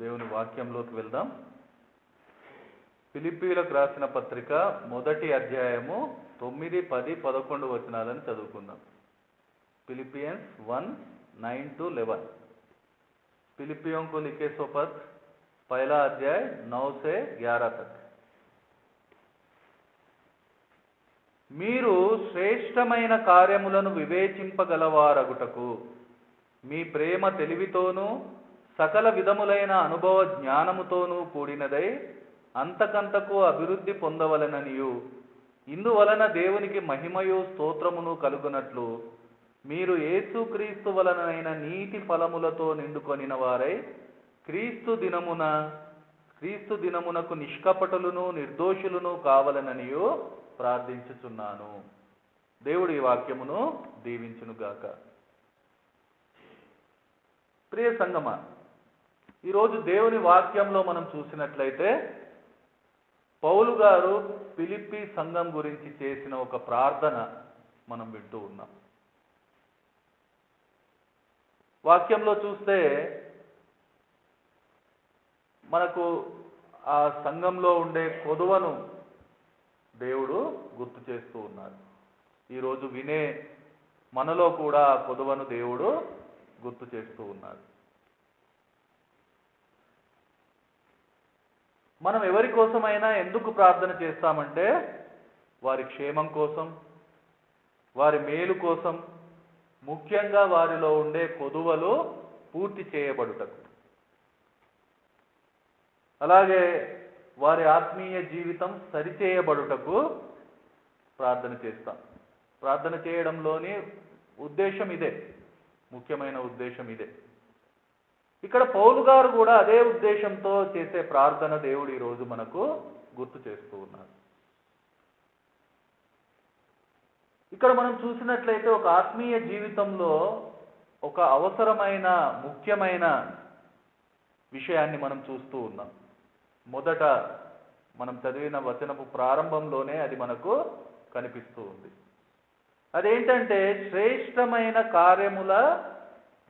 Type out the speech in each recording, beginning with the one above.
దేవుని వాక్యంలోకి వెళ్దాం. ఫిలిపీలకు రాసిన పత్రిక మొదటి అధ్యాయము తొమ్మిది పది పదకొండు వచనాలని చదువుకుందాం. Philippians one nine to eleven. फिलिपियों को लिखे सो पत्र पहला अध्याय नौ మీరు శ్రేష్టమైన కార్యములను వివేచింపగలవారగుటకు మీ ప్రేమ తెలివితోనూ సకల విధములైన అనుభవ జ్ఞానముతోనూ కూడినదై అంతకంతకు అభివృద్ధి పొందవలననియు. ఇందువలన దేవునికి మహిమయు స్తోత్రమును కలుగునట్లు మీరు ఏసుక్రీస్తు వలనైన నీతి ఫలములతో నిండుకొనిన వారై క్రీస్తు దినమున క్రీస్తు దినమునకు నిష్కపటులను నిర్దోషులను కావలననియు ప్రార్థించుచున్నాను. దేవుడు ఈ వాక్యమును దీవించునుగాక. ప్రియ సంగమ ఈరోజు దేవుని వాక్యంలో మనం చూసినట్లయితే పౌలు గారు పిలిపి సంఘం గురించి చేసిన ఒక ప్రార్థన మనం వింటూ ఉన్నాం. వాక్యంలో చూస్తే మనకు ఆ సంఘంలో ఉండే కొదువను దేవుడు గుర్తు చేస్తూ ఉన్నారు. ఈరోజు వినే మనలో కూడా ఆ కొదువను దేవుడు గుర్తు చేస్తూ ఉన్నాడు మనం ఎవరి కోసమైనా ఎందుకు ప్రార్థన చేస్తామంటే వారి క్షేమం కోసం వారి మేలు కోసం ముఖ్యంగా వారిలో ఉండే కొదువలు పూర్తి చేయబడుటకు. అలాగే వారి ఆత్మీయ జీవితం సరిచేయబడుటకు ప్రార్థన చేస్తాం. ప్రార్థన చేయడంలోని ఉద్దేశం ఇదే ముఖ్యమైన ఉద్దేశం ఇదే. ఇక్కడ పౌలు గారు కూడా అదే ఉద్దేశంతో చేసే ప్రార్థన దేవుడు ఈరోజు మనకు గుర్తు చేస్తూ ఉన్నారు. ఇక్కడ మనం చూసినట్లయితే ఒక ఆత్మీయ జీవితంలో ఒక అవసరమైన ముఖ్యమైన విషయాన్ని మనం చూస్తూ ఉన్నాం. మొదట మనం చదివిన వచనపు ప్రారంభంలోనే అది మనకు కనిపిస్తూ ఉంది. అదేంటంటే శ్రేష్టమైన కార్యముల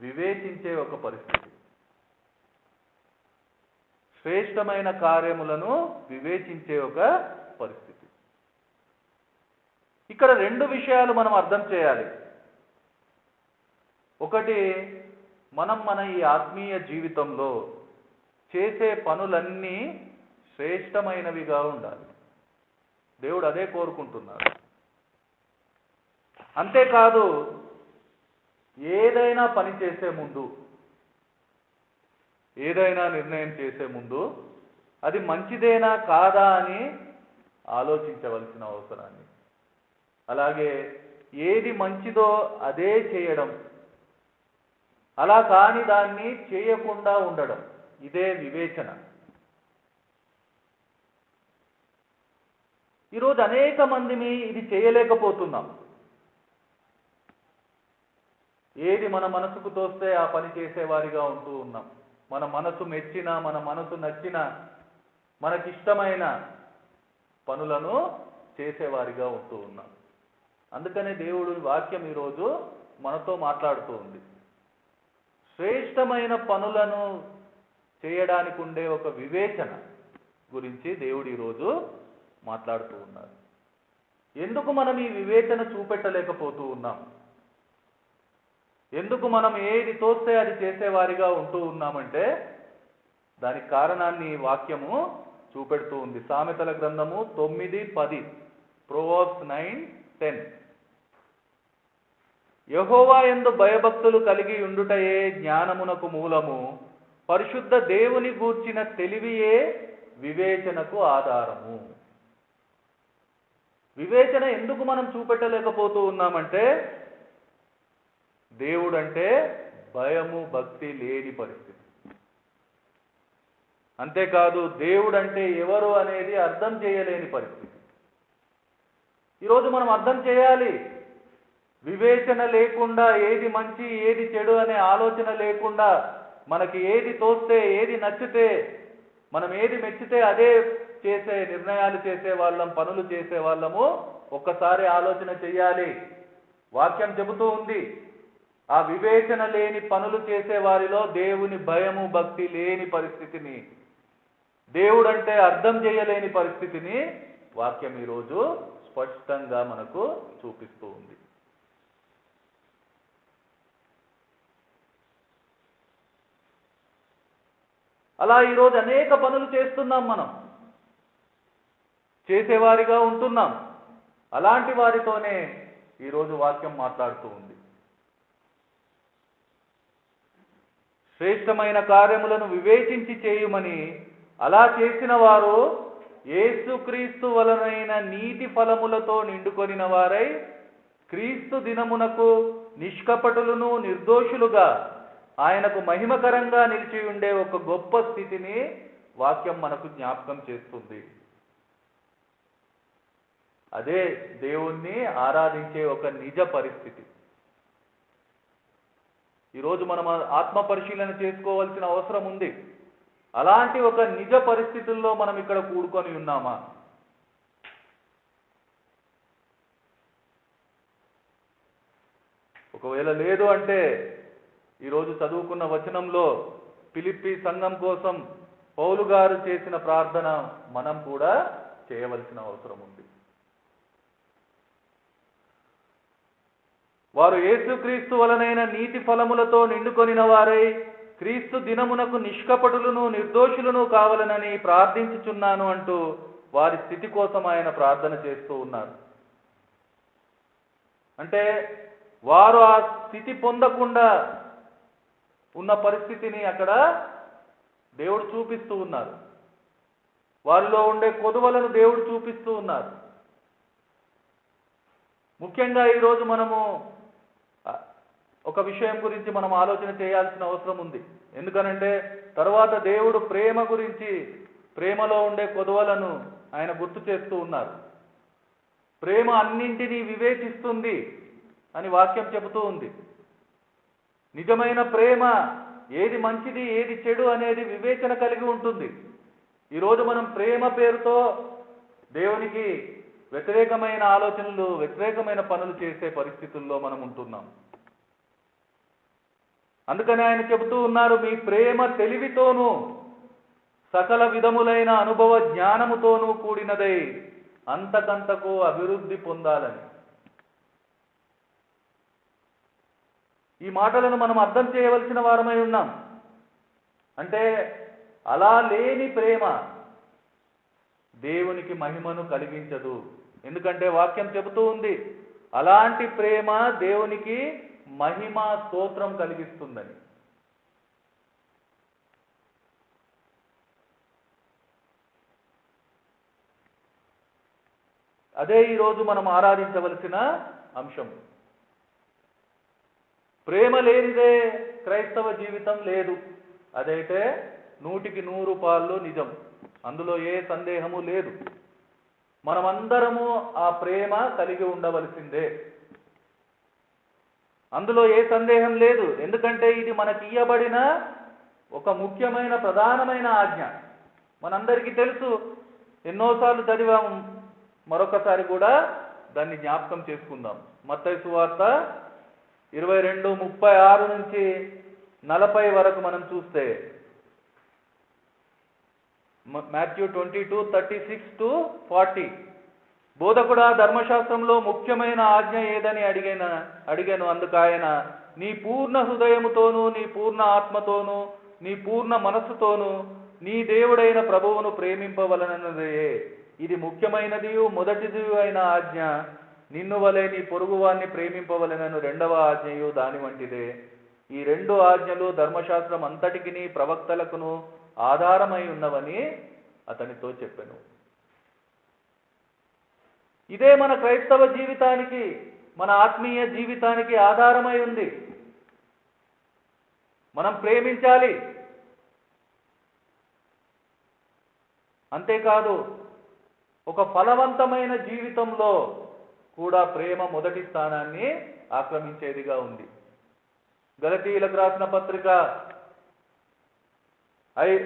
వివేచించే ఒక పరిస్థితి. శ్రేష్టమైన కార్యములను వివేచించే ఒక పరిస్థితి. ఇక్కడ రెండు విషయాలు మనం అర్థం చేయాలి. ఒకటి మనం మన ఈ ఆత్మీయ జీవితంలో చేసే పనులన్నీ శ్రేష్టమైనవిగా ఉండాలి. దేవుడు అదే కోరుకుంటున్నాడు. అంతేకాదు ఏదైనా పని చేసే ముందు ఏదైనా నిర్ణయం చేసే ముందు అది మంచిదేనా కాదా అని ఆలోచించవలసిన అవసరాన్ని. అలాగే ఏది మంచిదో అదే చేయడం. అలా కాని దాన్ని చేయకుండా ఉండడం. ఇదే వివేచన. ఈరోజు అనేక మందిని ఇది చేయలేకపోతున్నాం. ఏది మన మనసుకు తోస్తే ఆ పని చేసేవారిగా ఉంటూ ఉన్నాం. మన మనసు మెచ్చిన మన మనసు నచ్చిన మనకిష్టమైన పనులను చేసేవారిగా ఉంటూ ఉన్నాం. అందుకనే దేవుడు వాక్యం ఈరోజు మనతో మాట్లాడుతూ ఉంది. శ్రేష్టమైన పనులను చేయడానికి ఉండే ఒక వివేచన గురించి దేవుడు ఈరోజు మాట్లాడుతూ ఉన్నారు. ఎందుకు మనం ఈ వివేచన చూపెట్టలేకపోతూ ఉన్నాం? ఎందుకు మనం ఏది తోస్తే అది చేసేవారిగా ఉంటూ ఉన్నామంటే దానికి కారణాన్ని వాక్యము చూపెడుతూ ఉంది. సామెతల గ్రంథము తొమ్మిది పది ప్రోవర్స్ నైన్ టెన్. యహోవా ఎందు భయభక్తులు కలిగి ఉండుటయే జ్ఞానమునకు మూలము. పరిశుద్ధ దేవుని గూర్చిన తెలివియే వివేచనకు ఆధారము. వివేచన ఎందుకు మనం చూపెట్టలేకపోతూ ఉన్నామంటే దేవుడంటే భయము భక్తి లేని పరిస్థితి. అంతేకాదు దేవుడంటే ఎవరు అనేది అర్థం చేయలేని పరిస్థితి. ఈరోజు మనం అర్థం చేయాలి. వివేచన లేకుండా ఏది మంచి ఏది చెడు అనే ఆలోచన లేకుండా మనకి ఏది తోస్తే ఏది నచ్చితే మనం ఏది మెచ్చితే అదే చేసే నిర్ణయాలు చేసే వాళ్ళం పనులు చేసే వాళ్ళము ఒక్కసారి ఆలోచన చెయ్యాలి. వాక్యం చెబుతూ ఉంది. ఆ వివేచన లేని పనులు చేసే వారిలో దేవుని భయము భక్తి లేని పరిస్థితిని. దేవుడంటే అర్థం చేయలేని పరిస్థితిని వాక్యం ఈరోజు స్పష్టంగా మనకు చూపిస్తూ ఉంది. అలా ఈరోజు అనేక పనులు చేస్తున్నాం మనం. చేసేవారిగా ఉంటున్నాం. అలాంటి వారితోనే ఈరోజు వాక్యం మాట్లాడుతూ ఉంది. శ్రేష్టమైన కార్యములను వివేచించి చేయుమని అలా చేసిన వారు ఏసుక్రీస్తు వలనైన నీతి ఫలములతో నిండుకొనిన వారై క్రీస్తు దినమునకు నిష్కపటులను నిర్దోషులుగా ఆయనకు మహిమకరంగా నిలిచి ఉండే ఒక గొప్ప స్థితిని వాక్యం మనకు జ్ఞాపకం చేస్తుంది. అదే దేవుణ్ణి ఆరాధించే ఒక నిజ పరిస్థితి. ఈరోజు మనం ఆత్మ పరిశీలన చేసుకోవాల్సిన అవసరం ఉంది. అలాంటి ఒక నిజ పరిస్థితుల్లో మనం ఇక్కడ కూడుకొని ఉన్నామా? ఒకవేళ లేదు అంటే ఈరోజు చదువుకున్న వచనంలో పిలిపి సంఘం కోసం పౌలు గారు చేసిన ప్రార్థన మనం కూడా చేయవలసిన అవసరం ఉంది. వారు యేసుక్రీస్తు వలనైన నీతి ఫలములతో నిండుకొనిన వారై క్రీస్తు దినమునకు నిష్కపటులను నిర్దోషులను కావాలనని ప్రార్థించుచున్నాను అంటూ వారి స్థితి కోసం ఆయన ప్రార్థన చేస్తూ ఉన్నారు. అంటే వారు ఆ స్థితి పొందకుండా ఉన్న పరిస్థితిని అక్కడ దేవుడు చూపిస్తూ ఉన్నారు. వారిలో ఉండే కొదువలను దేవుడు చూపిస్తూ ఉన్నారు. ముఖ్యంగా ఈరోజు మనము ఒక విషయం గురించి మనం ఆలోచన చేయాల్సిన అవసరం ఉంది. ఎందుకనంటే తర్వాత దేవుడు ప్రేమ గురించి ప్రేమలో ఉండే కొదవలను ఆయన గుర్తు చేస్తూ ఉన్నారు. ప్రేమ అన్నింటినీ వివేచిస్తుంది అని వాక్యం చెబుతూ ఉంది. నిజమైన ప్రేమ ఏది మంచిది ఏది చెడు అనేది వివేచన కలిగి ఉంటుంది. ఈరోజు మనం ప్రేమ పేరుతో దేవునికి వ్యతిరేకమైన ఆలోచనలు వ్యతిరేకమైన పనులు చేసే పరిస్థితుల్లో మనం ఉంటున్నాం. అందుకని ఆయన చెబుతూ ఉన్నారు మీ ప్రేమ తెలివితోనూ సకల విధములైన అనుభవ జ్ఞానముతోనూ కూడినదై అంతకంతకు అభివృద్ధి పొందాలని. ఈ మాటలను మనం అర్థం చేయవలసిన వారమై ఉన్నాం. అంటే అలా లేని ప్రేమ దేవునికి మహిమను కలిగించదు. ఎందుకంటే వాక్యం చెబుతూ ఉంది అలాంటి ప్రేమ దేవునికి మహిమ స్తోత్రం కలిగిస్తుందని. అదే ఈరోజు మనం ఆరాధించవలసిన అంశం. ప్రేమ లేనిదే క్రైస్తవ జీవితం లేదు. అదైతే నూటికి నూరు పాళ్ళు నిజం. అందులో ఏ సందేహము లేదు. మనమందరము ఆ ప్రేమ కలిగి ఉండవలసిందే. అందులో ఏ సందేహం లేదు. ఎందుకంటే ఇది మనకి ఇయ్యబడిన ఒక ముఖ్యమైన ప్రధానమైన ఆజ్ఞ. మనందరికీ తెలుసు ఎన్నోసార్లు చదివాము మరొకసారి కూడా దాన్ని జ్ఞాపకం చేసుకుందాం. మత్తయి సువార్త ఇరవై రెండు ముప్పై ఆరు నుంచి నలభై వరకు మనం చూస్తే Matthew twenty two thirty six to forty. బోధకుడా ధర్మశాస్త్రంలో ముఖ్యమైన ఆజ్ఞ ఏదని అడిగిన అడిగాను. అందుకు ఆయన నీ పూర్ణ హృదయముతోనూ నీ పూర్ణ ఆత్మతోనూ నీ పూర్ణ మనస్సుతోనూ నీ దేవుడైన ప్రభువును ప్రేమింపవలనదే ఇది ముఖ్యమైనది మొదటిది అయిన ఆజ్ఞ. నిన్ను వలె నీ పొరుగువాన్ని ప్రేమింపవలనను రెండవ ఆజ్ఞయు దాని వంటిదే. ఈ రెండు ఆజ్ఞలు ధర్మశాస్త్రం అంతటికిని ప్రవక్తలకును ఆధారమై ఉన్నవని అతనితో చెప్పాను. ఇదే మన క్రైస్తవ జీవితానికి మన ఆత్మీయ జీవితానికి ఆధారమై ఉంది. మనం ప్రేమించాలి. అంతేకాదు ఒక ఫలవంతమైన జీవితంలో కూడా ప్రేమ మొదటి స్థానాన్ని ఆక్రమించేదిగా ఉంది. గలతీయులకు రాసిన పత్రిక ఐ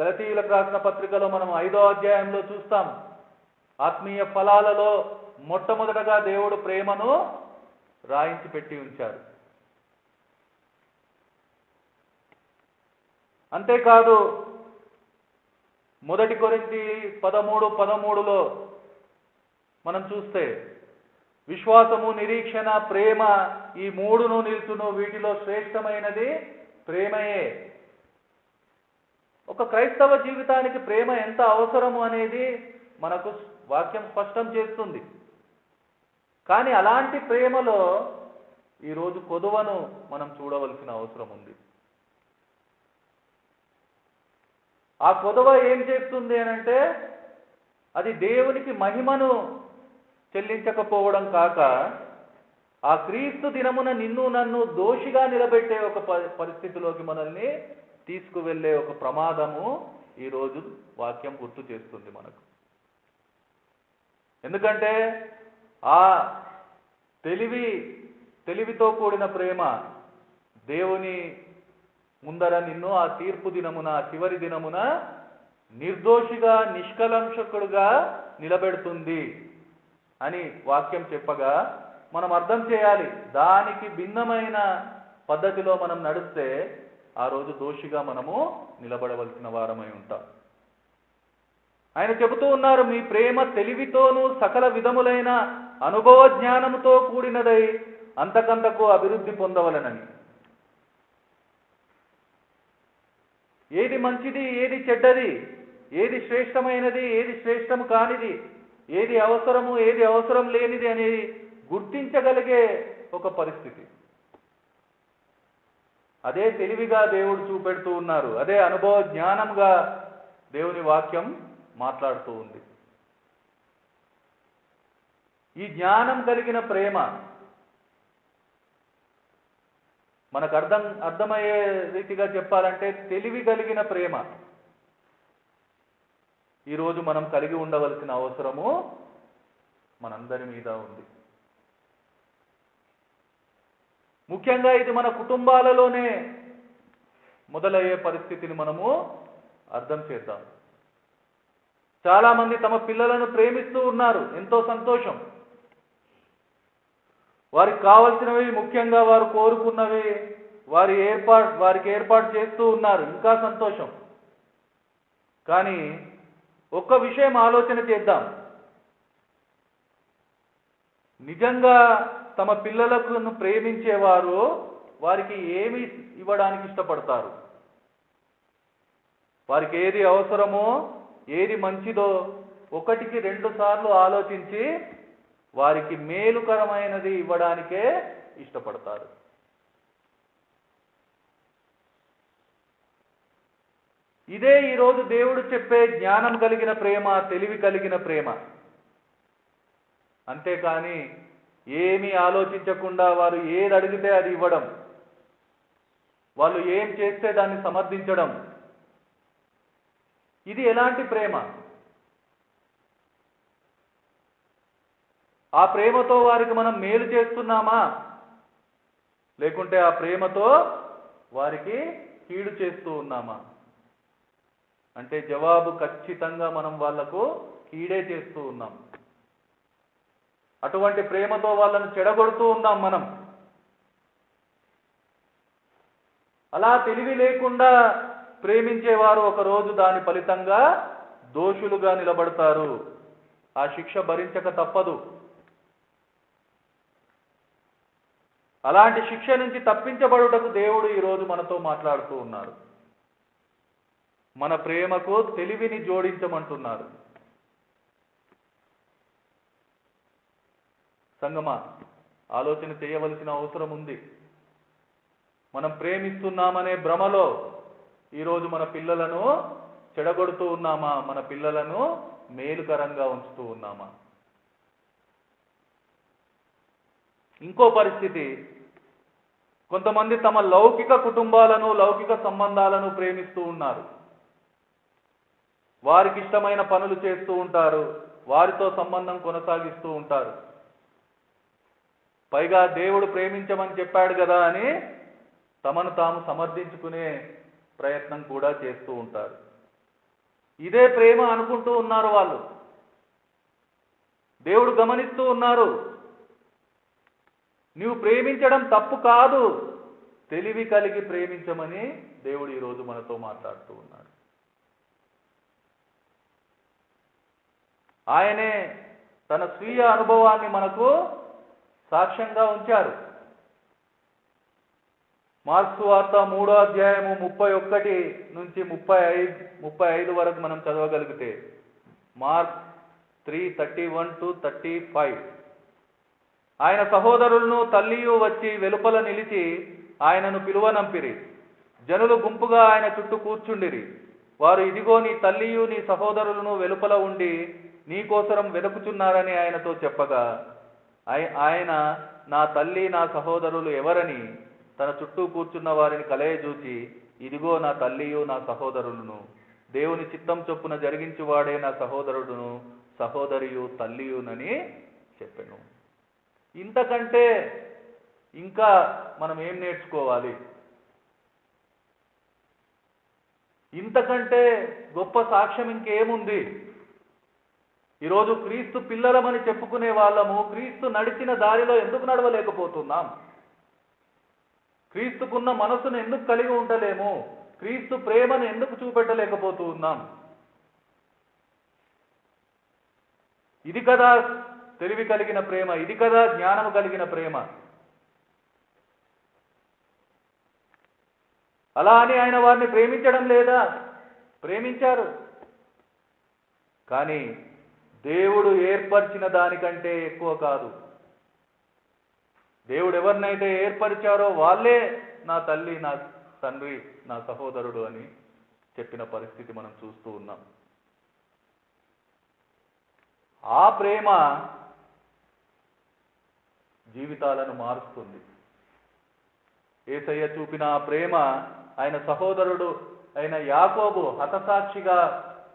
గలతీయులకు రాసిన పత్రికలో మనం ఐదో అధ్యాయంలో చూస్తాం. ఆత్మీయ ఫలాలలో మొట్టమొదటగా దేవుడు ప్రేమను రాయించి పెట్టి ఉంచారు. అంతేకాదు మొదటి కొరింతి పదమూడు పదమూడులో మనం చూస్తే విశ్వాసము నిరీక్షణ ప్రేమ ఈ మూడును నిలుచును వీటిలో శ్రేష్టమైనది ప్రేమయే. ఒక క్రైస్తవ జీవితానికి ప్రేమ ఎంత అవసరము అనేది మనకు వాక్యం స్పష్టం చేస్తుంది. కానీ అలాంటి ప్రేమలో ఈరోజు కొదువను మనం చూడవలసిన అవసరం ఉంది. ఆ కొదవ ఏం చేస్తుంది అనంటే అది దేవునికి మహిమను చెల్లించకపోవడం కాక ఆ క్రీస్తు దినమున నిన్ను నన్ను దోషిగా నిలబెట్టే ఒక ప- పరిస్థితిలోకి మనల్ని తీసుకువెళ్ళే ఒక ప్రమాదము ఈరోజు వాక్యం గుర్తు చేస్తుంది మనకు. ఎందుకంటే ఆ తెలివి తెలివితో కూడిన ప్రేమ దేవుని ముందర నిన్ను ఆ తీర్పు దినమున చివరి దినమున నిర్దోషిగా నిష్కలంషకుడుగా నిలబెడుతుంది అని వాక్యం చెప్పగా మనం అర్థం చేయాలి. దానికి భిన్నమైన పద్ధతిలో మనం నడిస్తే ఆ రోజు దోషిగా మనము నిలబడవలసిన వారమై ఉంటాం. ఆయన చెబుతూ ఉన్నారు మీ ప్రేమ తెలివితోనూ సకల విధములైన అనుభవ జ్ఞానముతో కూడినదై అంతకంతకు అభివృద్ధి పొందవలనని. ఏది మంచిది ఏది చెడ్డది ఏది శ్రేష్టమైనది ఏది శ్రేష్టము కానిది ఏది అవసరము ఏది అవసరం లేనిది అనేది గుర్తించగలిగే ఒక పరిస్థితి. అదే తెలివిగా దేవుడు చూపెడుతూ ఉన్నారు అదే అనుభవ జ్ఞానంగా దేవుని వాక్యం మాట్లాడుతూ ఉంది. ఈ జ్ఞానం కలిగిన ప్రేమ మనకు అర్థం అర్థమయ్యే రీతిగా చెప్పాలంటే తెలివి కలిగిన ప్రేమ. ఈరోజు మనం కలిగి ఉండవలసిన అవసరము మనందరి మీద ఉంది. ముఖ్యంగా ఇది మన కుటుంబాలలోనే మొదలయ్యే పరిస్థితిని మనము అర్థం చేద్దాం. చాలా మంది తమ పిల్లలను ప్రేమిస్తూ ఉన్నారు. ఎంతో సంతోషం. వారికి కావలసినవి ముఖ్యంగా వారు కోరుకున్నవి వారి ఏర్పాటు వారికి ఏర్పాటు చేస్తూ ఉన్నారు. ఇంకా సంతోషం. కానీ ఒక్క విషయం ఆలోచన చేద్దాం. నిజంగా తమ పిల్లలకు ప్రేమించేవారు వారికి ఏమి ఇవ్వడానికి ఇష్టపడతారు? వారికి ఏది అవసరమో ఏది మంచిదో ఒకటికి రెండు సార్లు ఆలోచించి వారికి మేలుకరమైనది ఇవ్వడానికే ఇష్టపడతారు. ఇదే ఈరోజు దేవుడు చెప్పే జ్ఞానం కలిగిన ప్రేమ తెలివి కలిగిన ప్రేమ. అంతేకాని ఏమీ ఆలోచించకుండా వారు ఏది అడిగితే అది ఇవ్వడం వాళ్ళు ఏం చేస్తే దాన్ని సమర్థించడం ఇది ఎలాంటి ప్రేమ? ఆ ప్రేమతో వారికి మనం మేలు చేస్తున్నామా? లేకుంటే ఆ ప్రేమతో వారికి కీడు చేస్తూ ఉన్నామా? అంటే జవాబు ఖచ్చితంగా మనం వాళ్ళకు కీడే చేస్తూ ఉన్నాం. అటువంటి ప్రేమతో వాళ్ళను చెడగొడుతూ ఉన్నాం మనం. అలా తెలివి లేకుండా ప్రేమించేవారు ఒకరోజు దాని ఫలితంగా దోషులుగా నిలబడతారు. ఆ శిక్ష భరించక తప్పదు. అలాంటి శిక్ష నుంచి తప్పించబడుటకు దేవుడు ఈరోజు మనతో మాట్లాడుతూ ఉన్నారు. మన ప్రేమకు తెలివిని జోడించమంటున్నారు. సంగమా ఆలోచన చేయవలసిన అవసరం ఉంది. మనం ప్రేమిస్తున్నామనే భ్రమలో ఈరోజు మన పిల్లలను చెడగొడుతూ ఉన్నామా? మన పిల్లలను మేలుకరంగా ఉంచుతూ ఉన్నామా? ఇంకో పరిస్థితి. కొంతమంది తమ లౌకిక కుటుంబాలను లౌకిక సంబంధాలను ప్రేమిస్తూ ఉన్నారు. వారికి ఇష్టమైన పనులు చేస్తూ ఉంటారు. వారితో సంబంధం కొనసాగిస్తూ ఉంటారు. పైగా దేవుడు ప్రేమించమని చెప్పాడు కదా అని తమను తాము సమర్థించుకునే ప్రయత్నం కూడా చేస్తూ ఉంటారు. ఇదే ప్రేమ అనుకుంటూ ఉన్నారు వాళ్ళు. దేవుడు గమనిస్తూ ఉన్నారు. నీవు ప్రేమించడం తప్పు కాదు. తెలివి కలిగి ప్రేమించమని దేవుడు ఈరోజు మనతో మాట్లాడుతూ ఉన్నాడు. ఆయనే తన స్వీయ అనుభవాన్ని మనకు సాక్ష్యంగా ఉంచారు. మార్క్స్ వార్త మూడో అధ్యాయము ముప్పై ఒక్కటి నుంచి ముప్పై ఐదు ముప్పై ఐదు వరకు మనం చదవగలిగితే. Mark three thirty one to thirty five. ఆయన సహోదరులను తల్లియు వచ్చి వెలుపల నిలిచి ఆయనను పిలువనంపిరి. జనులు గుంపుగా ఆయన చుట్టూ కూర్చుండిరి. వారు ఇదిగో నీ తల్లియు నీ సహోదరులను వెలుపల ఉండి నీ కోసరం వెతుకుచున్నారని ఆయనతో చెప్పగా ఆయన నా తల్లి నా సహోదరులు ఎవరని తన చుట్టూ కూర్చున్న వారిని కలయజూచి ఇదిగో నా తల్లియు నా సహోదరులను. దేవుని చిత్తం చొప్పున జరిగించువాడే నా సహోదరుడును సహోదరియు తల్లియునని చెప్పాను. ఇంతకంటే ఇంకా మనం ఏం నేర్చుకోవాలి? ఇంతకంటే గొప్ప సాక్ష్యం ఇంకేముంది? ఈరోజు క్రీస్తు పిల్లలమని చెప్పుకునే వాళ్ళము క్రీస్తు నడిచిన దారిలో ఎందుకు నడవలేకపోతున్నాం? క్రీస్తుకున్న మనసును ఎందుకు కలిగి ఉండలేము? క్రీస్తు ప్రేమను ఎందుకు చూపెట్టలేకపోతూ ఉన్నాం ఇది కదా తెలివి కలిగిన ప్రేమ ఇది కదా జ్ఞానము కలిగిన ప్రేమ. అలా అని ఆయన వారిని ప్రేమించడం లేదా? ప్రేమించారు. కానీ దేవుడు ఏర్పరిచిన దానికంటే ఎక్కువ కాదు. దేవుడు ఎవరినైతే ఏర్పరిచారో వాళ్ళే నా తల్లి నా తండ్రి నా సహోదరుడు అని చెప్పిన పరిస్థితి మనం చూస్తూ ఉన్నాం. ఆ ప్రేమ జీవితాలను మారుస్తుంది. ఏసయ్య చూపిన ఆ ప్రేమ ఆయన సహోదరుడు అయిన యాకోబు హతసాక్షిగా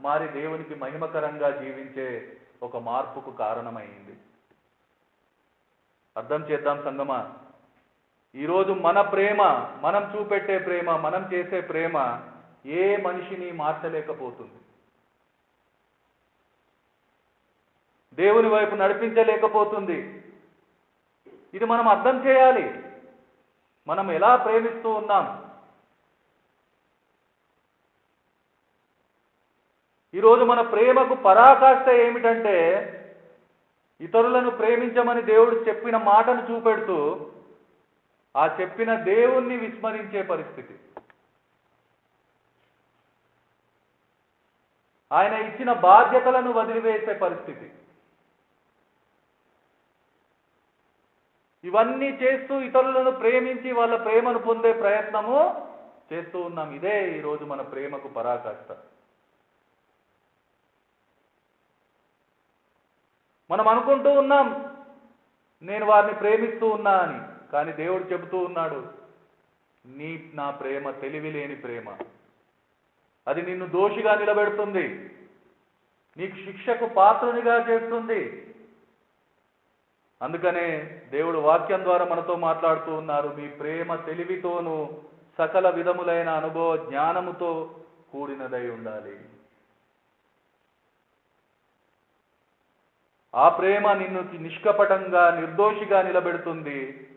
మారి దేవునికి మహిమకరంగా జీవించే ఒక మార్పుకు కారణమైంది. అర్థం చేద్దాం సంగమా? ఈరోజు మన ప్రేమ మనం చూపెట్టే ప్రేమ మనం చేసే ప్రేమ ఏ మనిషిని మార్చలేకపోతుంది. దేవుని వైపు నడిపించలేకపోతుంది. ఇది మనం అర్థం చేయాలి. మనం ఎలా ప్రేమిస్తూ ఉన్నాం? ఈరోజు మన ప్రేమకు పరాకాష్ట ఏమిటంటే ఇతరులను ప్రేమించమని దేవుడు చెప్పిన మాటను చూపెడుతూ ఆ చెప్పిన దేవుణ్ణి విస్మరించే పరిస్థితి. ఆయన ఇచ్చిన బాధ్యతలను వదిలివేసే పరిస్థితి. ఇవన్నీ చేస్తూ ఇతరులను ప్రేమించి వాళ్ళ ప్రేమను పొందే ప్రయత్నము చేస్తూ ఉన్నాం. ఇదే ఈరోజు మన ప్రేమకు పరాకాష్ట. మనం అనుకుంటూ ఉన్నాం నేను వారిని ప్రేమిస్తూ ఉన్నా అని కానీ దేవుడు చెబుతూ ఉన్నాడు నీ నా ప్రేమ తెలివి లేని ప్రేమ. అది నిన్ను దోషిగా నిలబెడుతుంది. నీకు శిక్షకు పాత్రునిగా చేస్తుంది. అందుకనే దేవుడు వాక్యం ద్వారా మనతో మాట్లాడుతూ ఉన్నారు మీ ప్రేమ తెలివితోనూ సకల విధములైన అనుభవ జ్ఞానముతో కూడినదై ఉండాలి. ఆ ప్రేమ నిన్ను నిష్కపటంగా నిర్దోషిగా నిలబెడుతుంది.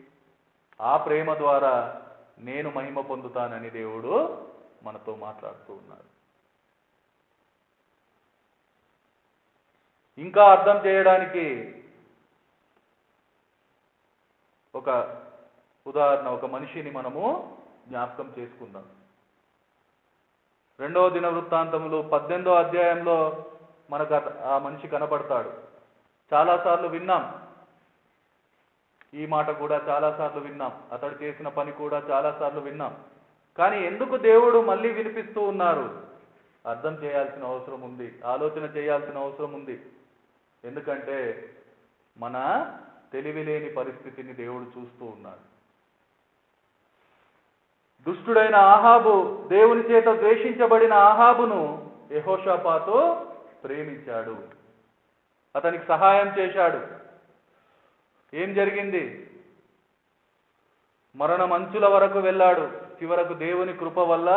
ఆ ప్రేమ ద్వారా నేను మహిమ పొందుతానని దేవుడు మనతో మాట్లాడుతూ ఉన్నాడు. ఇంకా అర్థం చేయడానికి ఒక ఉదాహరణ ఒక మనిషిని మనము జ్ఞాపకం చేసుకుందాం. రెండవ దిన వృత్తాంతములు పద్దెనిమిదో అధ్యాయంలో మనకు ఆ మనిషి కనపడతాడు. చాలాసార్లు విన్నాం. ఈ మాట కూడా చాలాసార్లు విన్నాం. అతడు చేసిన పని కూడా చాలాసార్లు విన్నాం. కానీ ఎందుకు దేవుడు మళ్ళీ వినిపిస్తూ ఉన్నారు? అర్థం చేయాల్సిన అవసరం ఉంది. ఆలోచన చేయాల్సిన అవసరం ఉంది. ఎందుకంటే మన తెలివిలేని పరిస్థితిని దేవుడు చూస్తూ ఉన్నాడు. దుష్టుడైన ఆహాబు దేవుని చేత ద్వేషించబడిన ఆహాబును యహోషాపాతో ప్రేమించాడు. అతనికి సహాయం చేశాడు. ఏం జరిగింది? మరణం అంచుల వరకు వెళ్ళాడు. చివరకు దేవుని కృప వల్ల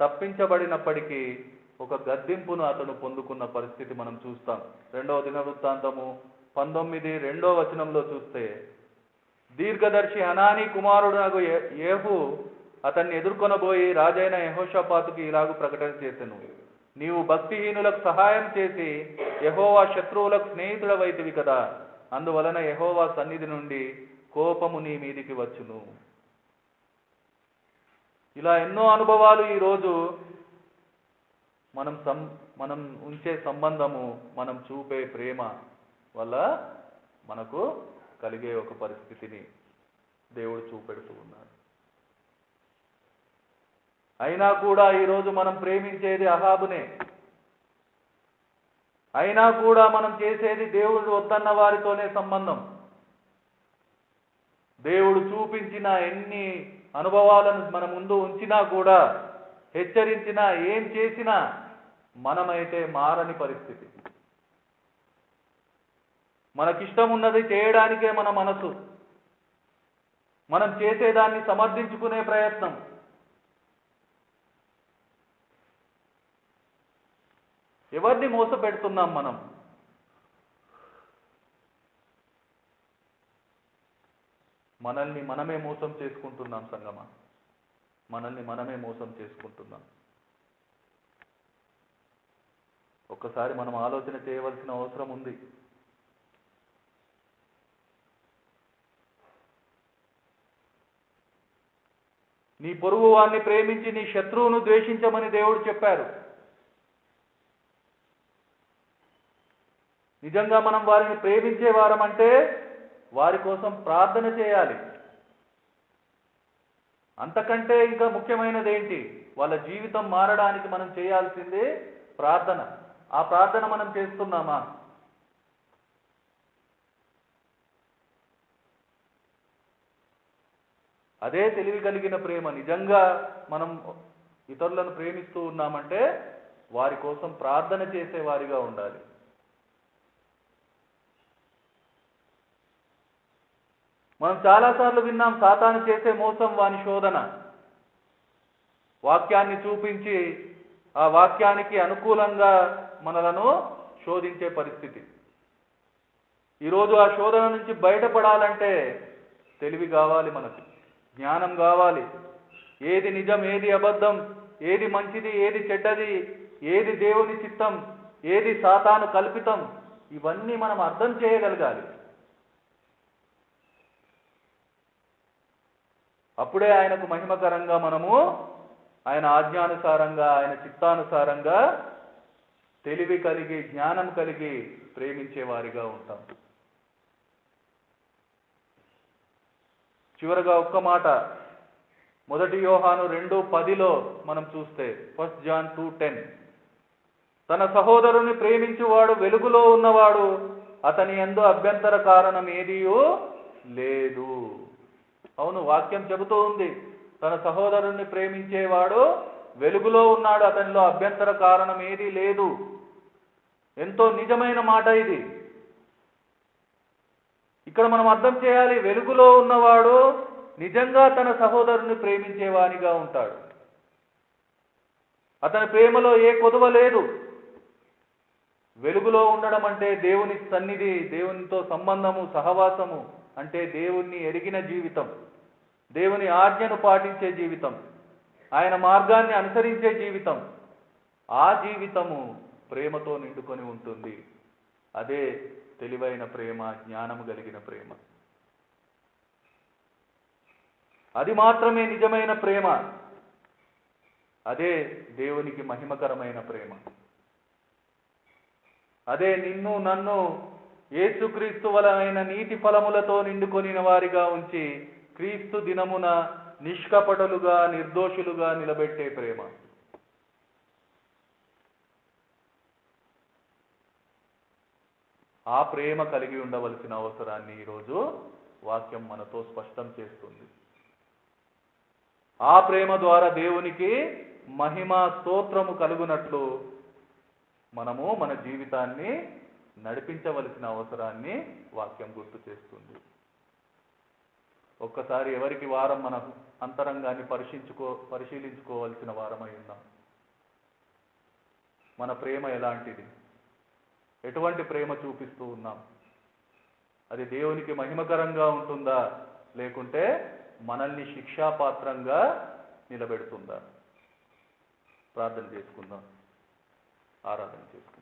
తప్పించబడినప్పటికీ ఒక గద్దింపును అతను పొందుకున్న పరిస్థితి మనం చూస్తాం. రెండవ దిన వృత్తాంతము పంతొమ్మిది రెండో వచనంలో చూస్తే దీర్ఘదర్శి హనాని కుమారుడు నాకు ఏహు అతన్ని ఎదుర్కొనబోయి రాజైన యహోషపాతుకి ఇలాగు ప్రకటన చేశాను నీవు భక్తిహీనులకు సహాయం చేసి యహోవా శత్రువులకు స్నేహితుడవైతివి కదా. అందువలన యహోవా సన్నిధి నుండి కోపము నీ మీదికి వచ్చును. ఇలా ఎన్నో అనుభవాలు ఈరోజు మనం సం మనం ఉంచే సంబంధము మనం చూపే ప్రేమ వల్ల మనకు కలిగే ఒక పరిస్థితిని దేవుడు చూపెడుతూ ఉన్నాడు. అయినా కూడా ఈరోజు మనం ప్రేమించేది అహాబునే. అయినా కూడా మనం చేసేది దేవుడు వద్దన్న వారితోనే సంబంధం. దేవుడు చూపించిన ఎన్ని అనుభవాలను మన ముందు ఉంచినా కూడా హెచ్చరించినా ఏం చేసినా మనమైతే మారని పరిస్థితి. మనకిష్టం ఉన్నది చేయడానికే మన మనసు. మనం చేసేదాన్ని సమర్థించుకునే ప్రయత్నం. ఎవరిని మోసపెడుతున్నాం మనం? మనల్ని మనమే మోసం చేసుకుంటున్నాం సంగమ. మనల్ని మనమే మోసం చేసుకుంటున్నాం. ఒక్కసారి మనం ఆలోచన చేయవలసిన అవసరం ఉంది. నీ పొరుగు వారిని ప్రేమించి నీ శత్రువును ద్వేషించమని దేవుడు చెప్పారు. నిజంగా మనం వారిని ప్రేమించే వారం అంటే వారి కోసం ప్రార్థన చేయాలి. అంతకంటే ఇంకా ముఖ్యమైనది ఏంటి వాళ్ళ జీవితం మారడానికి మనం చేయాల్సింది ప్రార్థన. ఆ ప్రార్థన మనం చేస్తున్నామా? అదే తెలివి కలిగిన ప్రేమ. నిజంగా మనం ఇతరులను ప్రేమిస్తూ ఉన్నామంటే వారి కోసం ప్రార్థన చేసే వారిగా ఉండాలి. మనం చాలాసార్లు విన్నాం సాతాను చేసే మోసం వాని శోధన. వాక్యాన్ని చూపించి ఆ వాక్యానికి అనుకూలంగా మనలను శోధించే పరిస్థితి. ఈరోజు ఆ శోధన నుంచి బయటపడాలంటే తెలివి కావాలి మనకు జ్ఞానం కావాలి. ఏది నిజం ఏది అబద్ధం ఏది మంచిది ఏది చెడ్డది ఏది దేవుని చిత్తం ఏది సాతాను కల్పితం ఇవన్నీ మనం అర్థం చేయగలగాలి. అప్పుడే ఆయనకు మహిమకరంగా మనము ఆయన ఆజ్ఞానుసారంగా ఆయన చిత్తానుసారంగా తెలివి కలిగి జ్ఞానం కలిగి ప్రేమించే వారిగా ఉంటాం. చివరగా ఒక్క మాట. మొదటి యోహాను రెండు పదిలో మనం చూస్తే ఫస్ట్ జాన్ టూ టెన్. తన సహోదరుని ప్రేమించువాడు వెలుగులో ఉన్నవాడు అతని ఎందు అభ్యంతర కారణం ఏదియో లేదు. అవును వాక్యం చెబుతూ ఉంది. తన సహోదరుణ్ణి ప్రేమించేవాడు వెలుగులో ఉన్నాడు. అతనిలో అభ్యంతర కారణం ఏదీ లేదు. ఎంతో నిజమైన మాట ఇది. ఇక్కడ మనం అర్థం చేయాలి వెలుగులో ఉన్నవాడు నిజంగా తన సహోదరుని ప్రేమించేవానిగా ఉంటాడు. అతని ప్రేమలో ఏ కొదవ లేదు. వెలుగులో ఉండడం అంటే దేవుని సన్నిధి దేవునితో సంబంధము సహవాసము. అంటే దేవుణ్ణి ఎరిగిన జీవితం దేవుని ఆజ్ఞను పాటించే జీవితం ఆయన మార్గాన్ని అనుసరించే జీవితం ఆ జీవితము ప్రేమతో నిండుకొని ఉంటుంది. అదే తెలివైన ప్రేమ జ్ఞానము కలిగిన ప్రేమ. అది మాత్రమే నిజమైన ప్రేమ. అదే దేవునికి మహిమకరమైన ప్రేమ. అదే నిన్ను నన్ను ఏసుక్రీస్తు వలన నీతి ఫలములతో నిండుకొనిన వారిగా ఉంచి క్రీస్తు దినమున నిష్కపటలుగా నిర్దోషులుగా నిలబెట్టే ప్రేమ. ఆ ప్రేమ కలిగి ఉండవలసిన అవసరాన్ని ఈరోజు వాక్యం మనతో స్పష్టం చేస్తుంది. ఆ ప్రేమ ద్వారా దేవునికి మహిమ స్తోత్రము కలుగునట్లు మనము మన జీవితాన్ని నడిపించవలసిన అవసరాన్ని వాక్యం గుర్తు చేస్తుంది. ఒక్కసారి ఎవరికి వారం మన అంతరంగాన్ని పరిశీలించుకో పరిశీలించుకోవలసిన వారమై ఉన్నాం. మన ప్రేమ ఎలాంటిది? ఎటువంటి ప్రేమ చూపిస్తూ ఉన్నాం? అది దేవునికి మహిమకరంగా ఉంటుందా? లేకుంటే మనల్ని శిక్షాపాత్రంగా నిలబెడుతుందా? ప్రార్థన చేసుకుందాం. ఆరాధన చేసుకుందాం.